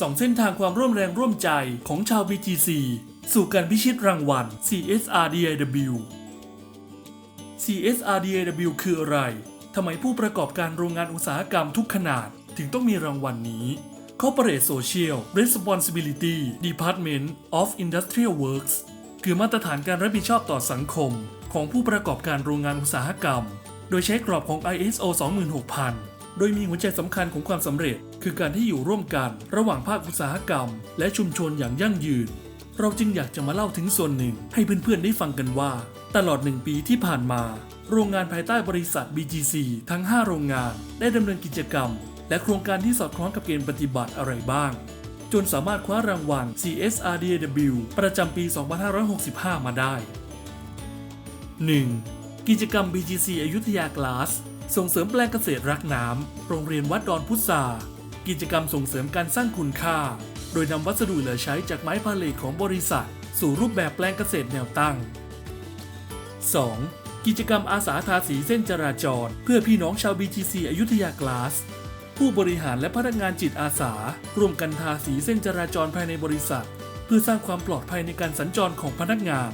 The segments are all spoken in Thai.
สองเส้นทางความร่วมแรงร่วมใจของชาว BGC สู่การพิชิตรางวัล CSR DIW CSR DIW คืออะไร ทำไมผู้ประกอบการโรงงานอุตสาหกรรมทุกขนาดถึงต้องมีรางวัลนนี้ Corporate Social Responsibility Department of Industrial Works คือมาตรฐานการรับผิดชอบต่อสังคม ของผู้ประกอบการโรงงานอุตสาหกรรม โดยใช้กรอบของ ISO 26000 โดยมีหัวใจสำคัญของความสำเร็จ คือการที่อยู่ร่วมกันระหว่างภาคอุตสาหกรรม และชุมชนอย่างยั่งยืน เราจึงอยากจะมาเล่าถึงส่วนหนึ่งให้เพื่อนๆได้ฟังกันว่า ตลอดหนึ่งปีที่ผ่านมา โรงงานภายใต้บริษัท BGC ทั้ง 5 โรงงาน ได้ดำเนินกิจกรรม และโครงการที่สอดคล้องกับเกณฑ์ปฏิบัติอะไรบ้าง จนสามารถคว้ารางวัล CSRDAW ประจำปี 2565 มาได้ 1. กิจกรรม BGC อยุธยากลา ส่งเสริมแปลงเกษตรรักน้ำ โรงเรียนวัดดอนพุทรากิจกรรมส่งเสริมการสร้างคุณค่า โดยนำวัสดุเหลือใช้จากไม้พาเลทของบริษัท สู่รูปแบบแปลงเกษตรแนวตั้ง 2. กิจกรรมอาสาทาสีเส้นจราจร เพื่อพี่น้องชาว BGC อยุธยากลาส ผู้บริหารและพนักงานจิตอาสา ร่วมกันทาสีเส้นจราจรภายในบริษัท เพื่อสร้างความปลอดภัยในการสัญจรของพนักงาน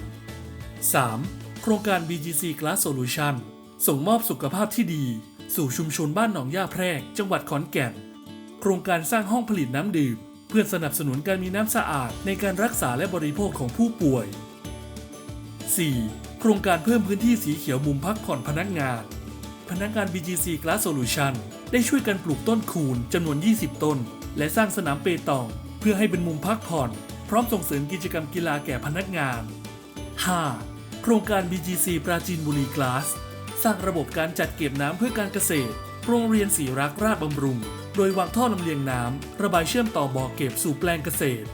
3. โครงการ BGC Glass Solution ส่งมอบสุขภาพที่ดี สู่ชุมชนบ้านหนองย่าแพรก จังหวัดขอนแก่น โครงการสร้างห้องผลิตน้ำดื่ม เพื่อสนับสนุนการมีน้ำสะอาดในการรักษาและบริโภคของผู้ป่วย 4. โครงการเพิ่มพื้นที่สีเขียวมุมพักผ่อนพนักงาน พนักงาน BGC Glass Solution ได้ช่วยกันปลูกต้นคูนจำนวน 20 ต้น และสร้างสนามเปตอง เพื่อให้เป็นมุมพักผ่อน พร้อมส่งเสริมกิจกรรมกีฬาแก่พนักงาน 5. โครงการ BGC ปราจีนบุรีกลา สร้างระบบการจัดเก็บน้ำเพื่อการเกษตร โรงเรียนศรีรักราชบำรุง โดยวางท่อลำเลียงน้ำ ระบายเชื่อมต่อบ่อเก็บสู่แปลงเกษตร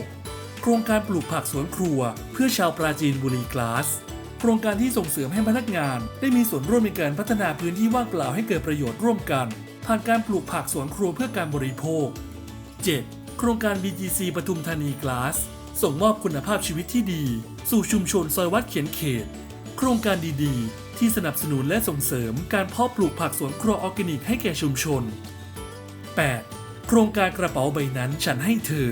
6. โครงการปลูกผักสวนครัว เพื่อชาวปราจีนบุรีกลาส โครงการที่ส่งเสริมให้พนักงาน ได้มีส่วนร่วมในการพัฒนาพื้นที่ว่างเปล่าให้เกิดประโยชน์ร่วมกัน ผ่านการปลูกผักสวนครัวเพื่อการบริโภค 7. โครงการ BGC ปทุมธานีกลาสส่งมอบคุณภาพชีวิตที่ดี สู่ชุมชนซอยวัดเขียนเขต โครงการดีๆ ที่สนับสนุนและส่งเสริมการเพาะปลูกผักสวนครัวออร์แกนิกให้แก่ชุมชน 8. โครงการกระเป๋าใบนั้นฉันให้เธอ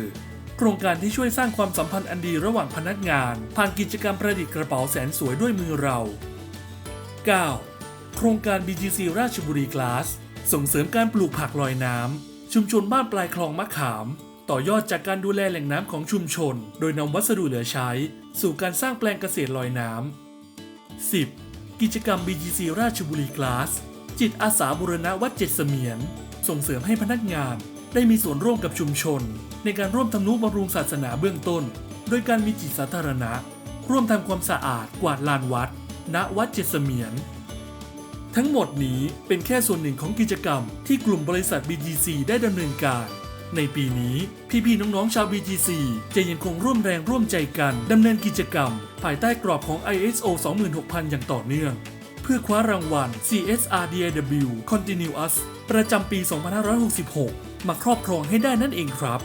โครงการที่ช่วยสร้างความสัมพันธ์อันดีระหว่างพนักงาน ผ่านกิจกรรมประดิษฐ์กระเป๋าแสนสวยด้วยมือเรา 9. โครงการ BGC ราชบุรีกลาสส่งเสริมการปลูกผักลอยน้ำ ชุมชนบ้านปลายคลองมะขาม ต่อยอดจากการดูแลแหล่งน้ำของชุมชน โดยนำวัสดุเหลือใช้ สู่การสร้างแปลงเกษตรลอยน้ำ 10. กิจกรรม BGC ราชบุรีกลาส จิตอาสาบุรณะวัดเจ็ดเสมียน ส่งเสริมให้พนักงาน ได้มีส่วนร่วมกับชุมชน ในการร่วมทำนุบำรุงศาสนาเบื้องต้น โดยการมีจิตสาธารณะ ร่วมทำความสะอาดกวาดลานวัด ณวัดเจ็ดเสมียน ทั้งหมดนี้เป็นแค่ส่วนหนึ่งของกิจกรรมที่กลุ่มบริษัท BGC ได้ดำเนินการ ในปีนี้พี่ๆน้องๆชาว BGC จะยังคงร่วมแรงร่วมใจกันดำเนินกิจกรรม ภายใต้กรอบของ ISO 26000 อย่างต่อเนื่อง เพื่อคว้ารางวัล CSR DIW Continuous ประจำปี 2566 มาครอบครองให้ได้นั่นเองครับ